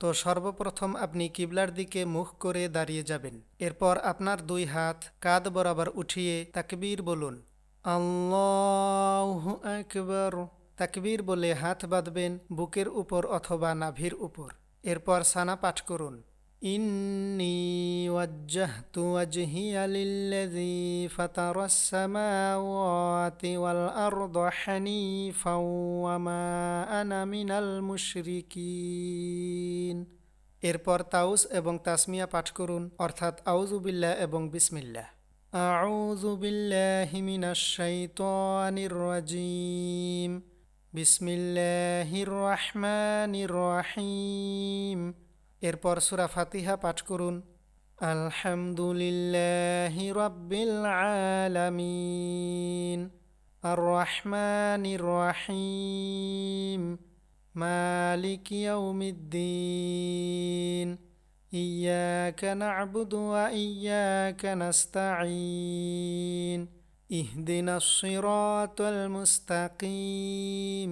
তো সর্বপ্রথম আপনি কিবলার দিকে মুখ করে দাঁড়িয়ে যাবেন। এরপর আপনার দুই হাত কাঁধ বরাবর উঠিয়ে তাকবীর বলুন, আল্লাহ তাকবীর বলে হাত বাঁধবেন বুকের উপর অথবা নাভির উপর। এরপর সানা পাঠ করুন إني وجهت وجهي للذي فطر السماوات والأرض حنيفا وما أنا من المشركين এরপর তাউস এবং তাসমিয়া পাঠ করুন অর্থাৎ আউজুবিল্লাহ এবং বিসমিল্লাহ أعوذ بالله من الشيطان الرجيم بسم الله الرحمن الرحيم এরপর সুরা ফাতিহা পাঠ করুন আলহামদুলিল্লাহি রব্বিল আলামিন আর রহমানির রহিম মালিক ইয়াউমিদ্দিন إياك نعبد وإياك نستعين اهدنا الصراط المستقيم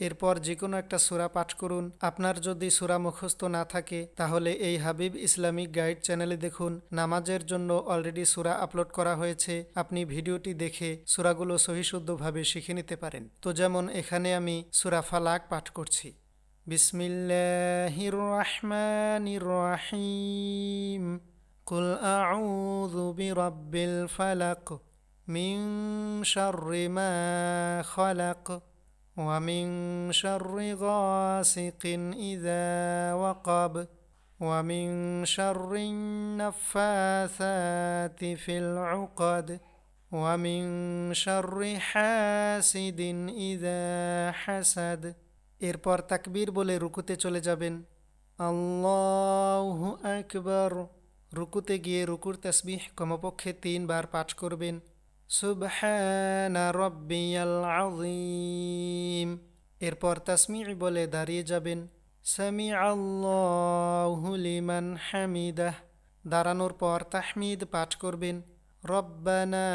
এরপর যে কোনো একটা সুরা পাঠ করুন। আপনার যদি সুরা মুখস্থ না থাকে, তাহলে এই হাবিব ইসলামিক গাইড চ্যানেলে দেখুন। নামাজের জন্য অলরেডি সুরা আপলোড করা হয়েছে। আপনি ভিডিওটি দেখে সুরাগুলো সহিশুদ্ধভাবে শিখে নিতে পারেন। তো যেমন এখানে আমি সুরা ফালাক পাঠ করছি। বিসমিল্লাহির রহমানির রহিম ومن شر غاسق إذا وقب ومن شر النفاثات في العقد ومن شر حاسد إذا حسد এরপর তাকবীর বলে রুকুতে চলে যাবেন আল্লাহু আকবার রুকুতে গিয়ে রুকুর তসবিহ কমপক্ষে তিনবার পাঠ করবেন সুবহানা রব্বিয়াল আযীম এরপর তাসমি বলে দাঁড়িয়ে যাবেন সামি আল্লাহু লিমান হামিদাহ। দাঁড়ানোর পর তাহমিদ পাঠ করবেন, রব্বানা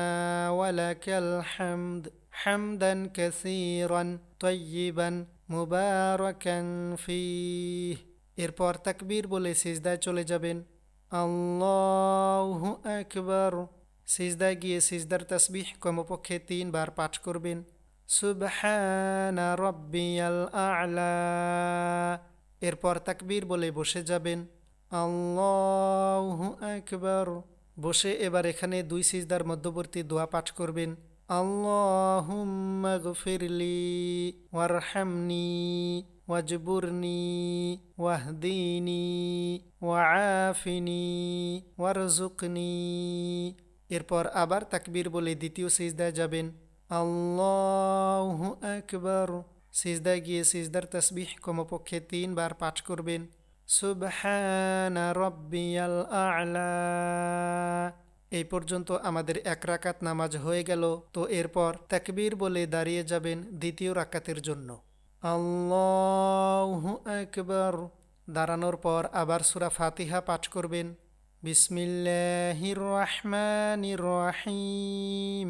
ওয়ালাকাল হামদ, হামদান কাসীরান তয়্যিবান মুবারাকান ফীহ। এরপর তাকবীর বলে সিজদায় চলে যাবেন, আল্লাহু আকবার। সিজদায় গিয়ে সিজদার তসবিহ কমপক্ষে তিনবার পাঠ করবেন সুবহানা রব্বিয়াল আ'লা। এরপর তাকবীর বলে বসে যাবেন। আল্লাহু আকবার। বসে এবার এখানে দুই সিজদার মধ্যবর্তী দোয়া পাঠ করবেন। আল্লাহুম্মা গফিরলি ওয়ারহামনি ওয়াজবুরনি ওয়াহদিনি ওয়াআফিনি ওয়ারজুকনি এরপর আবার তাকবীর বলে দ্বিতীয় সিজদায় যাবেন। আল্লাহু আকবর সিজদায় গিয়ে সিজদার তসবিহ কমপক্ষে তিনবার পাঠ করবেন সুবহান রব্বিয়াল আলা এই পর্যন্ত আমাদের এক রাকাত নামাজ হয়ে গেল তো এরপর তাকবীর বলে দাঁড়িয়ে যাবেন দ্বিতীয় রাকাতের জন্য আল্লাহু আকবর দাঁড়ানোর পর আবার সুরা ফাতিহা পাঠ করবেন বিসমিল্লাহির রহমানির রহিম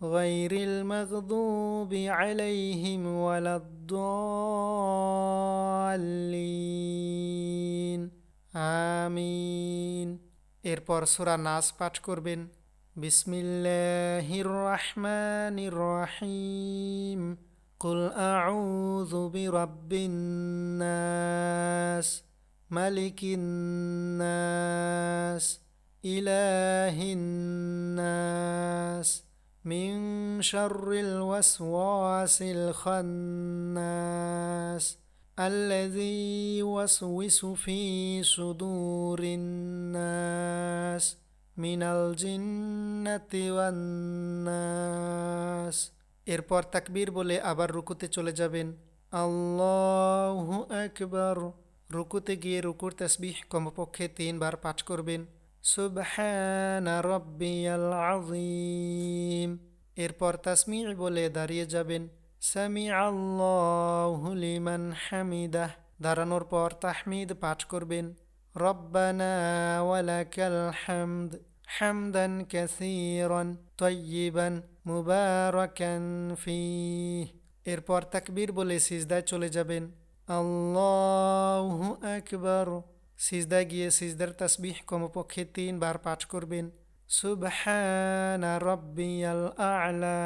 غير المغضوب عليهم ولا الضالين آمين এরপর সুরা নাস পাঠ করবেন বিসমিল্লাহির রহমানির রহিম قل أعوذ برب الناس ملك الناس إله الناس من شر الوسواس الخناس الذي يوسوس في صدور الناس من الجنة والناس এরপর তাকবীর বলে আবার রুকুতে চলে যাবেন আল্লাহু আকবার রুকুতে গিয়ে রুকুর তসবিহ কমপক্ষে তিনবার পাঠ করবেন সুবহানা রব্বিয়াল আযীম। এরপর তাসমি বলে দাঁড়িয়ে যাবেন সামি আল্লাহু লিমান হামিদাহ। দাঁড়ানোর পর তাহমিদ পাঠ করবেন, রব্বানা ওয়ালাকাল হামদ, হামদান কাসীরান তয়্যিবান মুবারাকান ফীহ। এরপর তাকবীর বলে সিজদায় চলে যাবেন, আল্লাহু আকবার। সিজদায় গিয়ে সিজদার তাসবিহ কমপক্ষে তিনবার পাঠ করবেন সুবহানা রব্বিয়াল আ'লা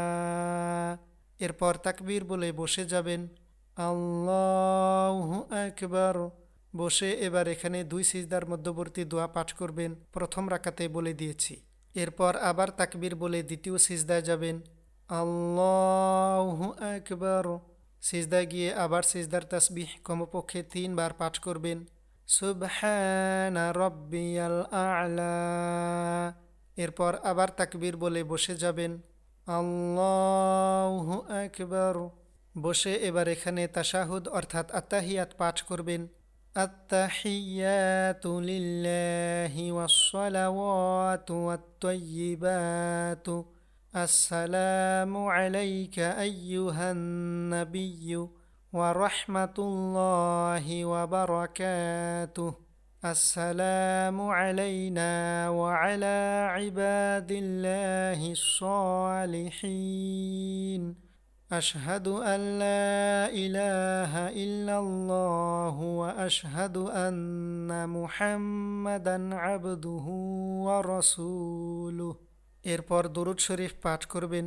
এরপর তাকবীর বলে বসে যাবেন আল্লাহু আকবার বসে এবার এখানে দুই সিজদার মধ্যবর্তী দোয়া পাঠ করবেন প্রথম রাকাতে বলে দিয়েছি এরপর আবার তাকবীর বলে দ্বিতীয় সিজদায় যাবেন আল্লাহু আকবার সিজদায় গিয়ে আবার সিজদার তাসবিহ কমপক্ষে তিনবার পাঠ করবেন সুবহানা রব্বিয়াল আ'লা এরপর আবার তাকবীর বলে বসে যাবেন আল্লাহু আকবার বসে এবার এখানে তাশাহুদ অর্থাৎ আত্তাহিয়াত পাঠ করবেন التحيات لله والصلوات والطيبات السلام عليك أيها النبي ورحمة الله وبركاته السلام علينا وعلى عباد الله الصالحين أشهد أن لا إله إلا الله وأشهد أن محمدا عبده ورسوله এরপর দরুদ শরীফ পাঠ করবেন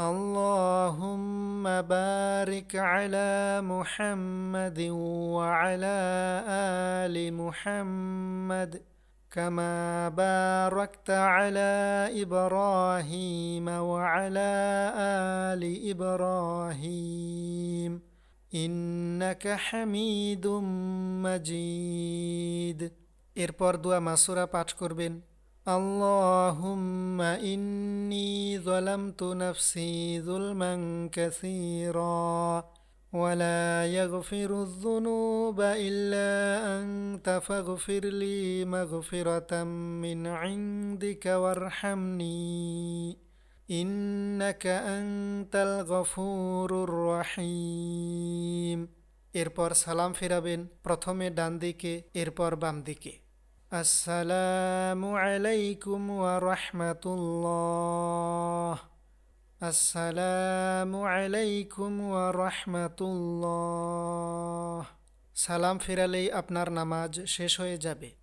اللهم بارك على محمد وعلى آل محمد كما باركت على إبراهيم وعلى آل إبراهيم إنك حميد مجيد এরপর দোয়া মাসুরা পাঠ করবেন اللهم إني ظلمت نفسي ظلما كثيرا ولا يغفر الذنوب إلا أنت فاغفر لي مغفرة من عندك وارحمني إنك أنت الغفور الرحيم এরপর সালাম ফিরাবেন প্রথমে ডান দিকে এরপর বাম দিকে আসসালামু আলাইকুম ওয়া রাহমাতুল্লাহ। আসসালামু আলাইকুম ওয়া রাহমাতুল্লাহ। সালাম ফিরালেই আপনার নামাজ শেষ হয়ে যাবে।